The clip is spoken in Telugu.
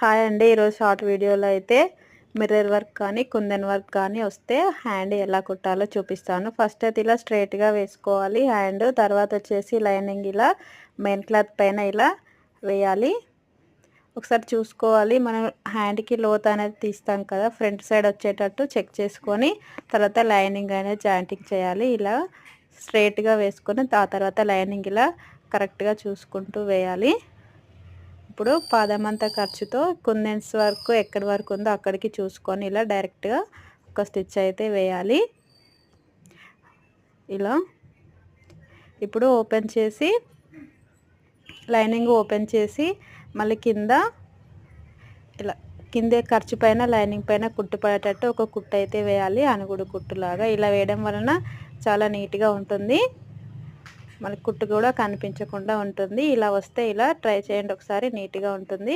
హాయ్ అండి ఈరోజు షార్ట్ వీడియోలో అయితే మిర్రర్ వర్క్ కానీ కుందన్ వర్క్ కానీ వస్తే హ్యాండ్ ఎలా కుట్టాలో చూపిస్తాను. ఫస్ట్ అయితే ఇలా స్ట్రైట్గా వేసుకోవాలి. హ్యాండ్ తర్వాత వచ్చేసి లైనింగ్ ఇలా మెయిన్ క్లాత్ పైన ఇలా వేయాలి. ఒకసారి చూసుకోవాలి. మనం హ్యాండ్కి లోత్ అనేది తీస్తాం కదా ఫ్రంట్ సైడ్ వచ్చేటట్టు చెక్ చేసుకొని తర్వాత లైనింగ్ అనేది జాయింటింగ్ చేయాలి. ఇలా స్ట్రైట్గా వేసుకొని ఆ తర్వాత లైనింగ్ ఇలా కరెక్ట్గా చూసుకుంటూ వేయాలి. ఇప్పుడు పాదమంత ఖర్చుతో కుందెన్స్ వరకు ఎక్కడి వరకు ఉందో అక్కడికి చూసుకొని ఇలా డైరెక్ట్గా ఒక స్టిచ్ అయితే వేయాలి. ఇలా ఇప్పుడు ఓపెన్ చేసి లైనింగ్ ఓపెన్ చేసి మళ్ళీ కింద ఇలా కిందే ఖర్చు పైన లైనింగ్ పైన కుట్టు పడేటట్టు ఒక కుట్టు అయితే వేయాలి. అనుగుడు కుట్టులాగా ఇలా వేయడం వలన చాలా నీట్గా ఉంటుంది. మనకి కుట్టు కూడా కనిపించకుండా ఉంటుంది. ఇలా వస్తే ఇలా ట్రై చేయండి. ఒకసారి నీట్గా ఉంటుంది.